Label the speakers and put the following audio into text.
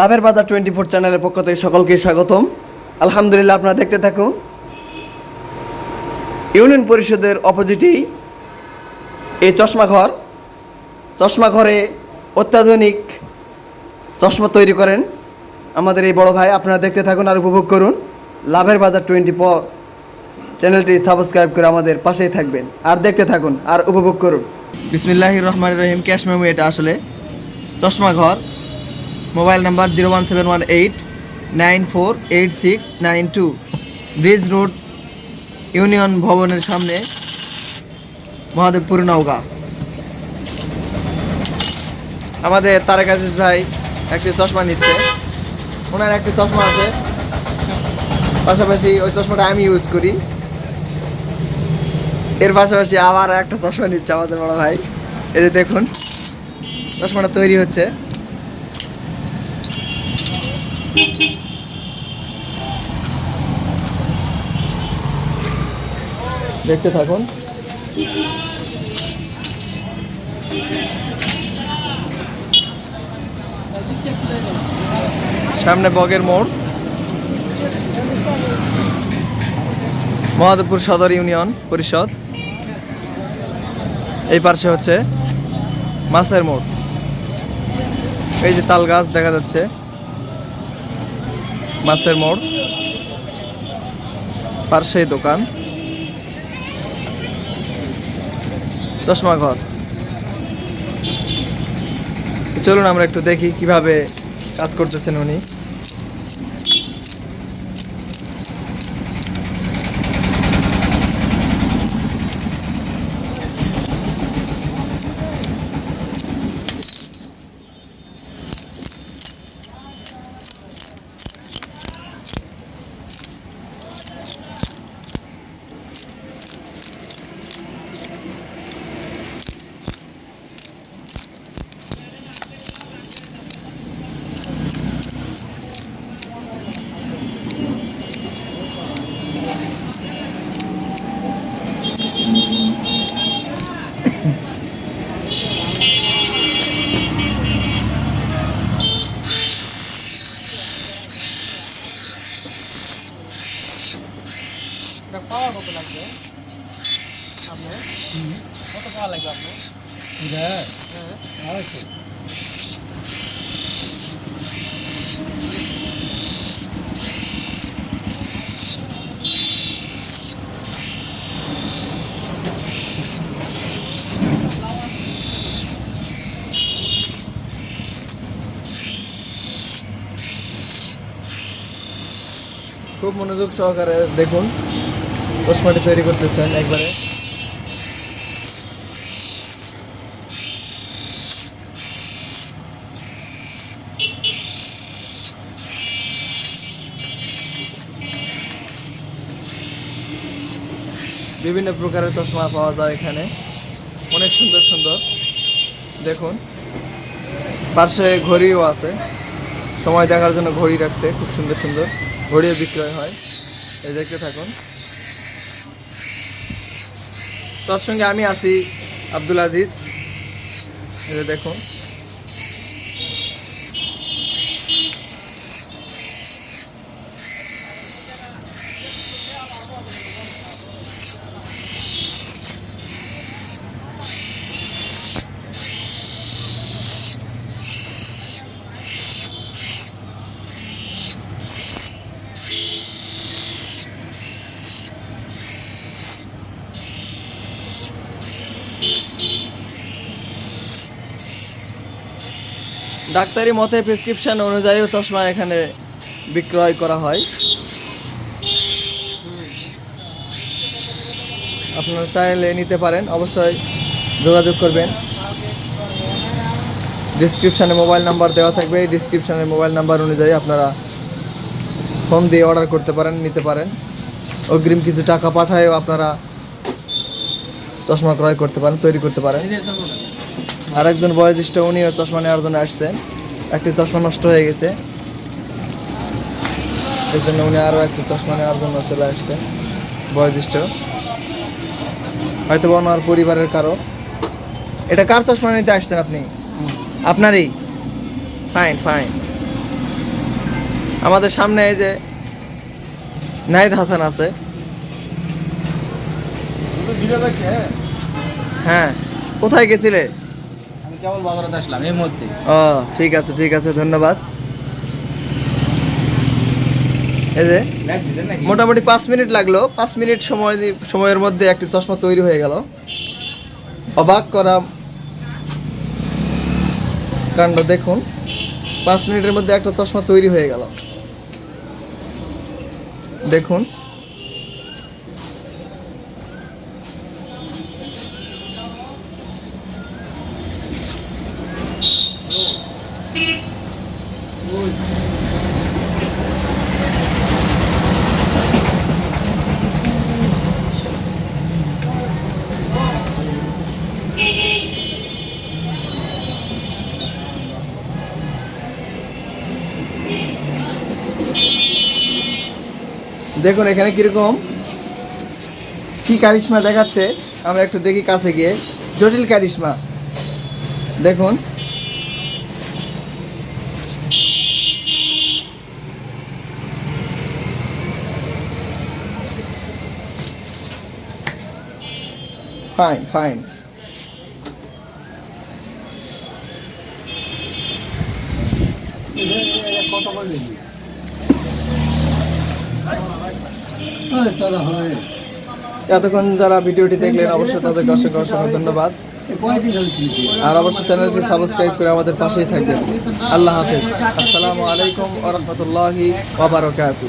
Speaker 1: লাভের বাজার twenty four চ্যানেলের পক্ষ থেকে সকলকে স্বাগতম। আলহামদুলিল্লাহ, আপনারা দেখতে থাকুন। ইউনিয়ন পরিষদের অপোজিটেই এই চশমা ঘর। চশমা ঘরে অত্যাধুনিক চশমা তৈরি করেন আমাদের এই বড় ভাই। আপনারা দেখতে থাকুন আর উপভোগ করুন। লাভের বাজার টোয়েন্টি ফোর চ্যানেলটি সাবস্ক্রাইব করে আমাদের পাশেই থাকবেন। আর দেখতে থাকুন আর উপভোগ করুন। বিসমিল্লাহ রহমান রহিম, ক্যাশ মেমো এটা আসলে। চশমা ঘর। Mobile number zero one seven one eight nine four eight six nine two. Bridge road, union ভবনের সামনে, মহাদেবপুর নওগাঁ। আমাদের তারেক আজিজ ভাই একটি চশমা নিচ্ছে। ওনার একটি চশমা আছে। পাশাপাশি ওই চশমাটা আমি ইউজ করি। এর পাশাপাশি আবার একটা চশমা নিচ্ছে আমাদের বড় ভাই। এই যে দেখুন, চশমাটা তৈরি হচ্ছে। দেখতে থাকুন। সামনে বগের মোড়। মহাদেবপুর সদর ইউনিয়ন পরিষদ। এই পার্শ্বে হচ্ছে মাছের মোড়। এই যে তাল গাছ দেখা যাচ্ছে। মাছের মোড়। পার্শ্বেই দোকান। চশমা ঘর। চলুন আমরা একটু দেখি কীভাবে কাজ করতেছেন উনি।
Speaker 2: এটা পাওয়া কত লাগবে আপনার কত পাওয়া লাগবে আপনার হ্যাঁ
Speaker 1: খুব মনোযোগ সহকারে দেখুন চশমাটি তৈরি করতেছেন একবারে। বিভিন্ন প্রকারের চশমা পাওয়া যায় এখানে। অনেক সুন্দর সুন্দর। দেখুন। পার্শ্বে ঘড়িও আছে। সময় দেখার জন্য ঘড়ি রাখছে। খুব সুন্দর সুন্দর। ঘড়িও বিক্রয় হয়। এই দেখতে থাকুন। তার সঙ্গে আমি আছি আব্দুল আজিজ। দেখুন। ডাক্তারি মতে প্রেসক্রিপশন অনুযায়ীও চশমা এখানে বিক্রয় করা হয়। আপনারা চাইলে নিতে পারেন, অবশ্যই যোগাযোগ করবেন। ডিসক্রিপশানে মোবাইল নাম্বার দেওয়া থাকবে, এই ডিসক্রিপশানের মোবাইল নাম্বার অনুযায়ী আপনারা ফোন দিয়ে অর্ডার করতে পারেন, নিতে পারেন। অগ্রিম কিছু টাকা পাঠায়ও আপনারা চশমা ক্রয় করতে পারেন, তৈরি করতে পারেন।
Speaker 2: এই যে চলুন
Speaker 1: আর একজন বয়োজ্যেষ্ঠ উনিও চশমা নেওয়ার জন্য আসছেন। একটি চশমা নষ্ট হয়ে গেছে। এর জন্য উনি আরও একটি চশমা নেওয়ার জন্য চলে আসছেন বয়োজ্যেষ্ঠ। হয়তো ওনার পরিবারের কারও। এটা কার চশমা নিতে আসছেন আপনি? আপনারই? ফাইন ফাইন আমাদের সামনে এই যে নাহিদ হাসান আছে। হ্যাঁ। কোথায় গেছিলে?
Speaker 3: কেবল বাজারে আসলাম এই মুহূর্তে।
Speaker 1: ও ঠিক আছে ঠিক আছে ধন্যবাদ। এই যে মোটামুটি পাঁচ মিনিট লাগল। পাঁচ মিনিট সময় সময়ের মধ্যে একটি চশমা তৈরি হয়ে গেল। অবাক করা কাণ্ড দেখুন। পাঁচ মিনিটের মধ্যে একটা চশমা তৈরি হয়ে গেল। দেখুন। দেখুন এখানে কীরকম, কি কারিশমা দেখাচ্ছে, আমরা একটু দেখি কাছে গিয়ে। জটিল কারিশমা। দেখুন। ফাইন ফাইন এতক্ষণ যারা ভিডিওটি দেখলেন অবশ্যই তাদের অসংখ্য অসংখ্য ধন্যবাদ। আর অবশ্যই চ্যানেলটি সাবস্ক্রাইব করে আমাদের পাশেই থাকবেন। আল্লাহ হাফেজ। আসসালামু আলাইকুম ওরহমতুল্লাহি ওবরাকাতু